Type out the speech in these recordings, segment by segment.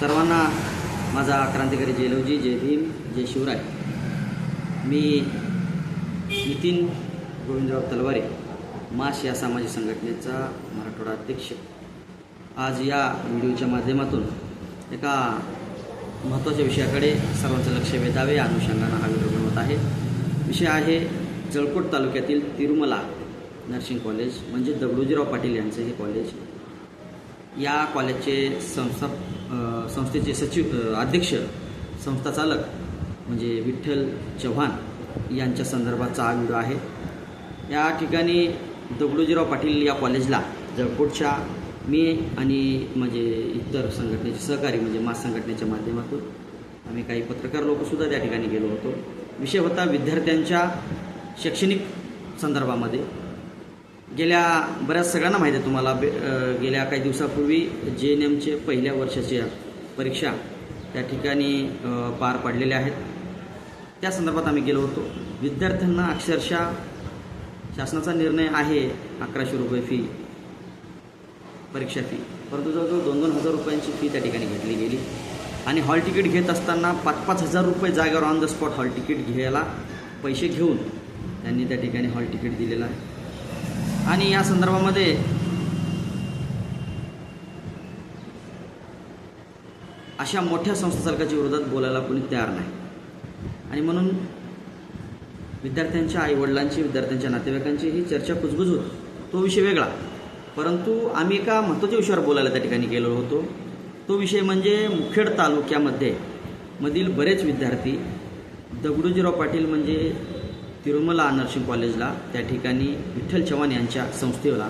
सर्वांना माझा क्रांतिकारी जयलवजी जय भीम जय शिवराय. मी नितीन गोविंदराव तलवारे माश या सामाजिक संघटनेचा मराठवाडा अध्यक्ष. आज या व्हिडिओच्या माध्यमातून एका महत्त्वाच्या विषयाकडे सर्वांचं लक्ष वेधावे या अनुषंगानं हा व्हिडिओ बनवत आहे. विषय आहे जळकोट तालुक्यातील तिरुमला नर्सिंग कॉलेज म्हणजे दगडूजीराव पाटील यांचं हे कॉलेज. या कॉलेजचे संस्था संस्थेचे सचिव अध्यक्ष संस्था चालक म्हणजे विठ्ठल चव्हाण यांच्या संदर्भाचा हा व्हिडिओ आहे. या ठिकाणी दगडूजीराव पाटील या कॉलेजला जळकोटच्या मी आणि म्हणजे इतर संघटनेचे सहकारी म्हणजे मास संघटनेच्या माध्यमातून आम्ही काही पत्रकार लोकसुद्धा त्या ठिकाणी गेलो होतो. विषय होता विद्यार्थ्यांच्या शैक्षणिक संदर्भामध्ये. गेल्या बऱ्याच सगळ्यांना माहिती आहे तुम्हाला बे गेल्या काही दिवसापूर्वी जे एन एमचे पहिल्या वर्षाच्या परीक्षा त्या ठिकाणी पार पडलेल्या आहेत. त्या संदर्भात आम्ही गेलो होतो. विद्यार्थ्यांना अक्षरशः शासनाचा निर्णय आहे अकराशे रुपये फी परीक्षा फी परंतु जवळजवळ दोन दोन हजार रुपयांची फी त्या ठिकाणी घेतली गेली. आणि हॉल तिकीट घेत असताना पाच पाच हजार रुपये जागेवर on the spot hall ticket घ्यायला पैसे घेऊन त्यांनी त्या ठिकाणी हॉल तिकीट दिलेलं आहे. आणि या संदर्भामध्ये अशा मोठ्या संस्थाचालकाच्या विरोधात बोलायला कोणी तयार नाही. आणि म्हणून विद्यार्थ्यांच्या आईवडिलांची विद्यार्थ्यांच्या नातेवाईकांची ही चर्चा कुजबुज होती. तो विषय वेगळा. परंतु आम्ही एका महत्त्वाच्या विषयावर बोलायला त्या ठिकाणी गेलो होतो. तो विषय म्हणजे मुखेड तालुक्यामध्ये मधील बरेच विद्यार्थी दगडूजीराव पाटील म्हणजे तिरुमला नर्सिंग कॉलेजला त्या ठिकाणी विठ्ठल चव्हाण यांच्या संस्थेला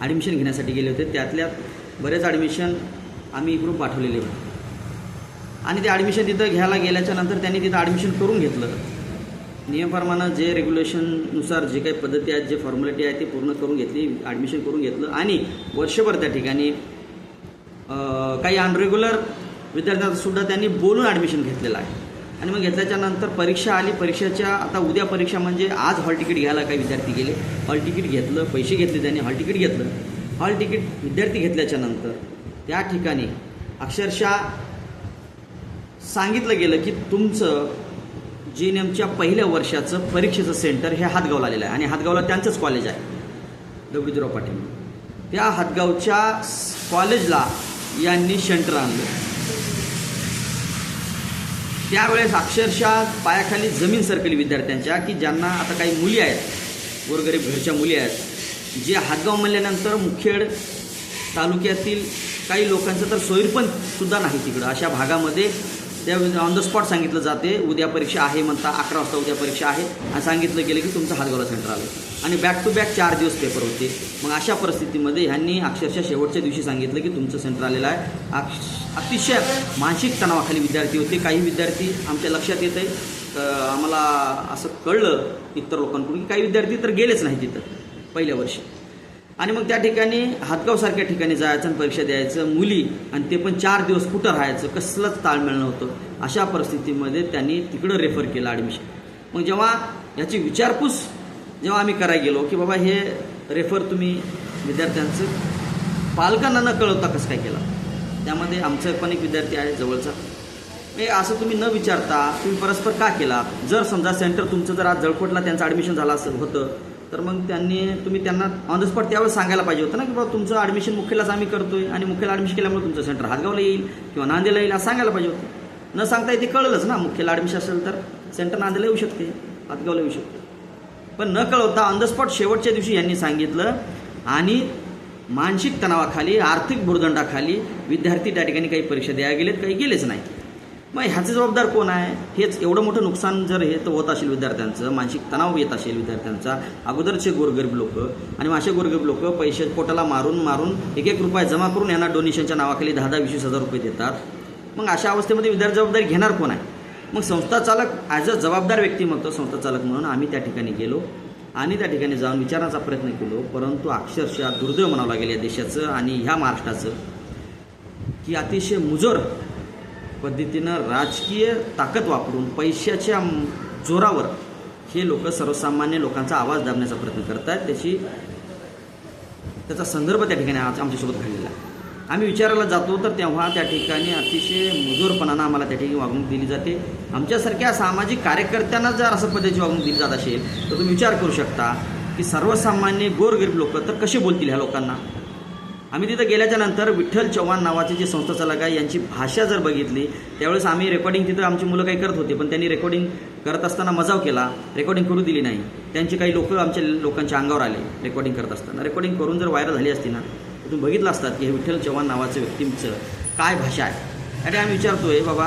ॲडमिशन घेण्यासाठी गेले होते. त्यातल्या बरेच ॲडमिशन आम्ही इकडून पाठवलेले होते. आणि ते ॲडमिशन तिथं घ्यायला गेल्याच्यानंतर त्यांनी तिथं ॲडमिशन करून घेतलं. नियमप्रमाणे जे रेग्युलेशननुसार जे काही पद्धती आहेत जे फॉर्मॅलिटी आहे ती पूर्ण करून घेतली ॲडमिशन करून घेतलं. आणि वर्षभर त्या ठिकाणी काही अनरेग्युलर विद्यार्थ्यांचंसुद्धा त्यांनी बोलून ॲडमिशन घेतलेलं आहे. आणि मग घेतल्याच्या नंतर परीक्षा आली. परीक्षेच्या आता उद्या परीक्षा म्हणजे आज हॉल तिकीट घ्यायला काही विद्यार्थी गेले. हॉल तिकीट घेतलं पैसे घेतले त्यांनी हॉल तिकीट घेतलं. हॉल तिकीट विद्यार्थी घेतल्याच्या नंतर त्या ठिकाणी अक्षरशः सांगितलं गेलं की तुमचं जी एन एमच्या पहिल्या वर्षाचं परीक्षेचं सेंटर हे हातगावला आलेलं आहे आणि हातगावला त्यांचंच कॉलेज आहे. दगडूजीराव पाटील. त्या हातगावच्या कॉलेजला यांनी सेंटर आणलं. त्यावेळेस अक्षरशः पायाखाली जमीन सरकली विद्यार्थ्यांच्या की ज्यांना आता काही मुली आहेत गोरगरीब घरच्या मुली आहेत जे हातगाव म्हणल्यानंतर मुखेड तालुक्यातील काही लोकांचं तर सोयीर पण सुद्धा नाही तिकडं. अशा भागामध्ये त्या ऑन द स्पॉट सांगितलं जाते उद्या परीक्षा आहे म्हणता अकरा वाजता उद्या परीक्षा आहे. आणि सांगितलं गेलं की तुमचं हातगावला सेंटर आलं आणि बॅक टू बॅक चार दिवस पेपर होते. मग अशा परिस्थितीमध्ये ह्यांनी अक्षरशः शेवटच्या दिवशी सांगितलं की तुमचं सेंटर आलेलं आहे. अक्ष अतिशय मानसिक तणावाखाली विद्यार्थी होते. काही विद्यार्थी आमच्या लक्षात येत आहे आम्हाला असं कळलं इतर लोकांकडून की काही विद्यार्थी तर गेलेच नाही तिथं पहिल्या वर्षी. आणि मग त्या ठिकाणी हातगावसारख्या ठिकाणी जायचं आणि परीक्षा द्यायचं मुली आणि ते पण चार दिवस कुठं राहायचं कसलंच ताळमेळ नव्हतं. अशा परिस्थितीमध्ये त्यांनी तिकडं रेफर केलं ॲडमिशन मग जेव्हा याची विचारपूस जेव्हा आम्ही करायला गेलो की बाबा हे रेफर तुम्ही विद्यार्थ्यांचं पालकांना न कळवता कसं काय केलं? त्यामध्ये आमचं पण एक विद्यार्थी आहे जवळचा. हे असं तुम्ही न विचारता तुम्ही परस्पर का केला? जर समजा सेंटर तुमचं जर आज जळकोटला त्यांचं ॲडमिशन झालं असं होतं तर मग त्यांनी तुम्ही त्यांना ऑन द स्पॉट त्यावेळेस सांगायला पाहिजे होतं ना की बाबा तुमचं ॲडमिशन मुख्यलाच आम्ही करतो आहे आणि मुख्यला ॲडमिशन केल्यामुळे तुमचं सेंटर हातगावला येईल किंवा नांदेला येईल असं सांगायला पाहिजे होतं. न सांगता येते कळलंच ना मुख्यला ॲडमिशन असेल तर सेंटर नांदेला येऊ शकते हातगावला येऊ शकते. पण न कळवता ऑन द स्पॉट शेवटच्या दिवशी यांनी सांगितलं आणि मानसिक तणावाखाली आर्थिक भुर्दंडाखाली विद्यार्थी त्या ठिकाणी काही परीक्षा द्यायला गेलेत काही गेलेच नाही मग ह्याचे जबाबदार कोण आहे? हेच एवढं मोठं नुकसान जर हे तर होत असेल विद्यार्थ्यांचं मानसिक तणाव येत असेल विद्यार्थ्यांचा अगोदरचे गोरगरीब लोक आणि मग असे गोरगरीब लोक पैसे पोटाला मारून मारून एक एक रुपये जमा करून यांना डोनेशनच्या नावाखाली दहा दहा वीस वीस हजार रुपये देतात. मग अशा अवस्थेमध्ये विद्यार्थी जबाबदारी घेणार कोण आहे? मग संस्था चालक ॲज अ जबाबदार व्यक्तिमत्व संस्था चालक म्हणून आम्ही त्या ठिकाणी गेलो आणि त्या ठिकाणी जाऊन विचारण्याचा प्रयत्न केलो. परंतु अक्षरशः दुर्दैव म्हणावं लागेल या देशाचं आणि ह्या महाराष्ट्राचं की अतिशय मुजोर पद्धतीनं राजकीय ताकद वापरून पैशाच्या जोरावर हे लोक सर्वसामान्य लोकांचा आवाज दाबण्याचा प्रयत्न करत आहेत त्याची त्याचा संदर्भ त्या ठिकाणी आज आमच्यासोबत घडलेला आहे. आम्ही विचारायला जातो तर तेव्हा त्या ठिकाणी अतिशय मुजोरपणानं आम्हाला त्या ठिकाणी वागणूक दिली जाते. आमच्यासारख्या सामाजिक कार्यकर्त्यांना जर असं पद्धतीची वागणूक दिली जात असेल तर तुम्ही विचार करू शकता की सर्वसामान्य गोरगरीब लोक तर कसे बोलतील ह्या लोकांना? आम्ही तिथं गेल्याच्यानंतर विठ्ठल चव्हाण नावाचे जे संस्था चालक आहे यांची भाषा जर बघितली त्यावेळेस आम्ही रेकॉर्डिंग तिथं आमची मुलं काही करत होते पण त्यांनी रेकॉर्डिंग करत असताना मजाव केला. रेकॉर्डिंग करू दिली नाही. त्यांचे काही लोक आमच्या लोकांच्या अंगावर आले रेकॉर्डिंग करत असताना. रेकॉर्डिंग करून जर व्हायरल झाली असती ना तर तुम्ही बघितलं असतात की हे विठ्ठल चव्हाण नावाचं व्यक्तींचं काय भाषा आहे. आणि आम्ही विचारतोय बाबा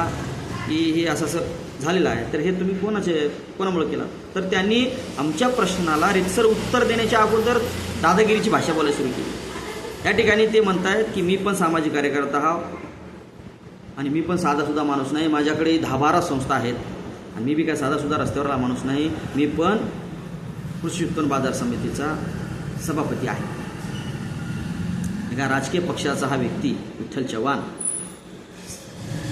की हे असं असं झालेलं आहे तर हे तुम्ही कोणाचे कोणामुळे केलं? तर त्यांनी आमच्या प्रश्नाला रितसर उत्तर देण्याच्या अगोदर दादागिरीची भाषा बोलायला सुरू केली. त्या ठिकाणी ते म्हणत आहेत की मी पण सामाजिक कार्यकर्ता हा आणि मी पण साधासुद्धा माणूस नाही. माझ्याकडे दहा बारा संस्था आहेत. आणि मी बी काय साधासुद्धा रस्त्यावरला माणूस नाही. मी पण कृषी उत्पन्न बाजार समितीचा सभापती आहे. एका राजकीय पक्षाचा हा व्यक्ती विठ्ठल चव्हाण.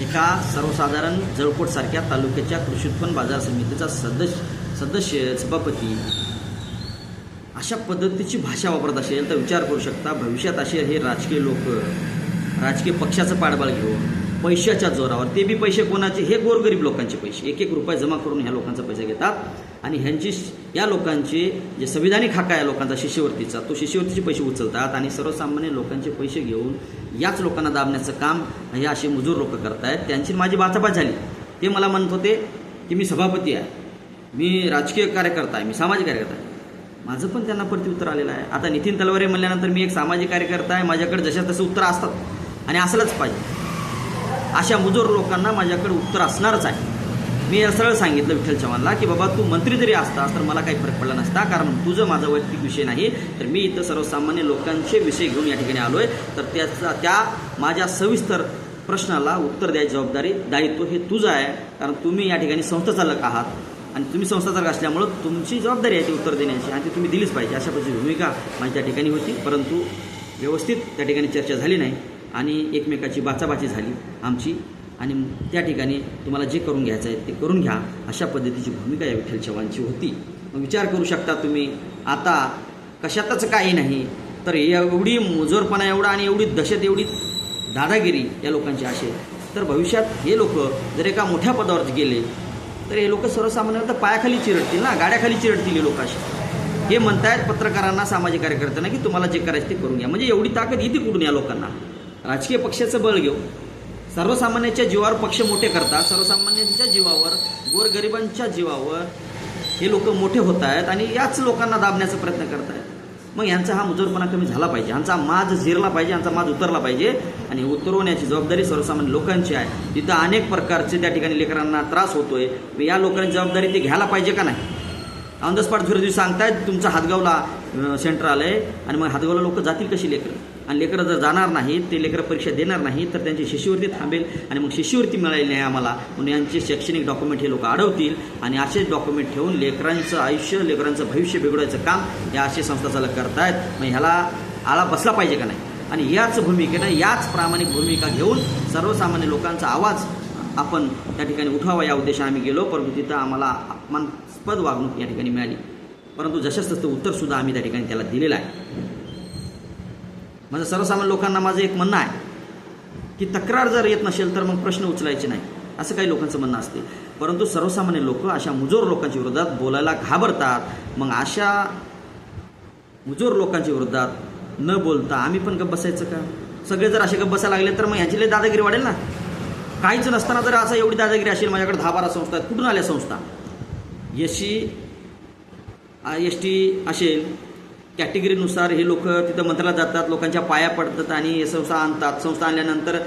एका सर्वसाधारण जळकोटसारख्या तालुक्याच्या कृषी उत्पन्न बाजार समितीचा सदस्य सदस्य सभापती अशा पद्धतीची भाषा वापरत असेल तर विचार करू शकता भविष्यात असे हे राजकीय लोक राजकीय पक्षाचं पाठबळ घेऊन पैशाच्या जोरावर ते बी पैसे कोणाचे? हे गोरगरीब लोकांचे पैसे. एक एक रुपये जमा करून ह्या लोकांचा पैसे घेतात. आणि ह्यांची या लोकांचे जे संविधानिक हक्क आहे लोकांचा शिष्यवृत्तीचा तो शिष्यवृत्तीचे पैसे उचलतात आणि सर्वसामान्य लोकांचे पैसे घेऊन याच लोकांना दाबण्याचं काम हे असे मजूर लोक करतायत. त्यांची माझी बाचाबाच झाली. ते मला म्हणत होते की मी सभापती आहे. मी राजकीय कार्यकर्ता आहे. मी सामाजिक कार्यकर्ता आहे. माझं पण त्यांना प्रत्युत्तर आलेलं आहे. आता नितीन तलवारे म्हणल्यानंतर मी एक सामाजिक कार्यकर्ता आहे माझ्याकडे जशा तसे उत्तर असतात. आणि असलंच पाहिजे. अशा मुजोर लोकांना माझ्याकडे उत्तर असणारच आहे. मी या सरळ सांगितलं विठ्ठल चव्हाणला की बाबा तू मंत्री जरी असतास तर मला काही फरक पडला नसता. कारण तुझं माझा वैयक्तिक विषय नाही. तर मी इथं सर्वसामान्य लोकांचे विषय घेऊन या ठिकाणी आलो आहे तर त्याचा त्या माझ्या सविस्तर प्रश्नाला उत्तर द्यायची जबाबदारी दायित्व हे तुझं आहे. कारण तुम्ही या ठिकाणी संस्था चालक आहात. आणि तुम्ही संस्थाचारक असल्यामुळं तुमची जबाबदारी आहे ती उत्तर देण्याची आणि ती तुम्ही दिलीच पाहिजे अशा पद्धतीची भूमिका माझी त्या ठिकाणी होती. परंतु व्यवस्थित त्या ठिकाणी चर्चा झाली नाही आणि एकमेकाची बाचाबाची झाली आमची. आणि त्या ठिकाणी तुम्हाला जे करून घ्यायचं आहे ते करून घ्या अशा पद्धतीची भूमिका या विठ्ठल चव्हाणची होती. मग विचार करू शकता तुम्ही आता कशातच काही नाही तर एवढी मुजोरपणा एवढा आणि एवढी दहशत एवढी दादागिरी या लोकांची असेल तर भविष्यात हे लोक जर एका मोठ्या पदावर गेले तर हे लोक सर्वसामान्य तर पायाखाली चिरडतील ना? गाड्याखाली चिरडतील हे लोक असे हे म्हणतायत पत्रकारांना सामाजिक कार्यकर्त्यांना की तुम्हाला जे करायचं ते करून घ्या. म्हणजे एवढी ताकद येते कुठून या लोकांना? राजकीय पक्षाचं बळ घेऊ सर्वसामान्यांच्या जीवावर पक्ष मोठे करतात. सर्वसामान्यांच्या जीवावर गोरगरिबांच्या जीवावर हे लोक मोठे होत आहेत आणि याच लोकांना दाबण्याचा प्रयत्न करत आहेत मग यांचा हा मुजोरपणा कमी झाला पाहिजे. यांचा माज झिरला पाहिजे यांचा माज उतरला पाहिजे आणि उतरवण्याची जबाबदारी सर्वसामान्य लोकांची आहे. तिथं अनेक प्रकारचे त्या ठिकाणी लेकरांना त्रास होतोय. मग या लोकांची जबाबदारी ते घ्यायला पाहिजे का नाही? ऑन द स्पॉट तुम्ही सांगतायत तुमचा हातगावला सेंटर आलं आहे आणि मग हातगावला लोक जातील कशी लेकरं? आणि लेकरं जर जाणार नाहीत ते लेकरं परीक्षा देणार नाहीत तर त्यांची शिष्यवृत्ती थांबेल आणि मग शिष्यवृत्ती मिळाली नाही आम्हाला म्हणून यांचे शैक्षणिक डॉक्युमेंट हे लोक अडवतील आणि असेच डॉक्युमेंट ठेवून लेकरांचं आयुष्य लेकरांचं भविष्य बिघडवायचं काम या असे संस्था चालक करतायत. मग ह्याला आळा बसला पाहिजे का नाही? आणि याच भूमिकेनं याच प्रामाणिक भूमिका घेऊन सर्वसामान्य लोकांचा आवाज आपण त्या ठिकाणी उठावा या उद्देशाने आम्ही गेलो परंतु तिथं आम्हाला अपमानस्पद वागणूक या ठिकाणी मिळाली. परंतु जशाच तसं उत्तरसुद्धा आम्ही त्या ठिकाणी त्याला दिलेलं आहे. म्हणजे सर्वसामान्य लोकांना माझं एक म्हणणं आहे की तक्रार जर येत नसेल तर मग प्रश्न उचलायचे नाही. असं काही लोकांचं म्हणणं असते. परंतु सर्वसामान्य लोक अशा मुजोर लोकांच्या विरोधात बोलायला घाबरतात. मग अशा मुजोर लोकांच्या विरोधात न बोलता आम्ही पण गप्प बसायचं का? सगळे जर असे गप्प बसायला लागले तर मग ह्याची लय दादागिरी वाढेल ना? काहीच नसताना जर असं एवढी दादागिरी असेल माझ्याकडे दहा बारा संस्था आहेत कुठून आल्या संस्था? एससी एस टी असेल कॅटेगरीनुसार हे लोक तिथं मंत्रालयात जातात लोकांच्या पाया पडतात आणि संस्था आणतात. संस्था आणल्यानंतर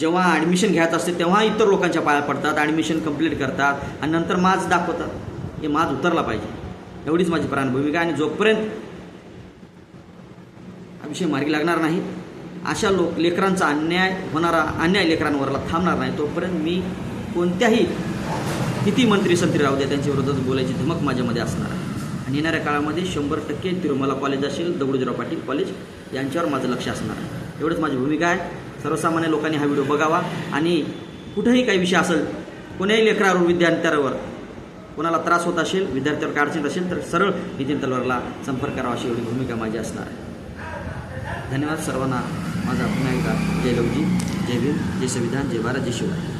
जेव्हा ॲडमिशन घ्यायचं असते तेव्हा इतर लोकांच्या पाया पडतात ॲडमिशन कंप्लीट करतात आणि नंतर माज दाखवतात. हे माज उतरला पाहिजे. एवढीच माझी प्राण भूमिका आणि जोपर्यंत हा विषय मार्गी लागणार नाही अशा लोक लेकरांचा अन्याय होणारा अन्याय लेकरांवरला थांबणार नाही तोपर्यंत मी कोणत्याही किती मंत्री संत्री राहू द्या त्यांच्या विरोधात बोलायची धमक माझ्यामध्ये असणार आहे. आणि येणाऱ्या काळामध्ये शंभर टक्के तिरुमला कॉलेज असेल दगडूजीराव पाटील कॉलेज यांच्यावर माझं लक्ष असणार आहे. एवढंच माझी भूमिका आहे. सर्वसामान्य लोकांनी हा व्हिडिओ बघावा आणि कुठेही काही विषय असेल कोण्याही लेकरावर विद्यार्थ्यावर कोणाला त्रास होत असेल विद्यार्थ्यावर काय अडचण असेल तर सरळ नितीन तलवारला संपर्क करावा अशी एवढी भूमिका माझी असणार आहे. धन्यवाद सर्वांना. माझा पुन्हा एकदा जय लवजी जय भीम जय संविधान जय भारत जय शिवराय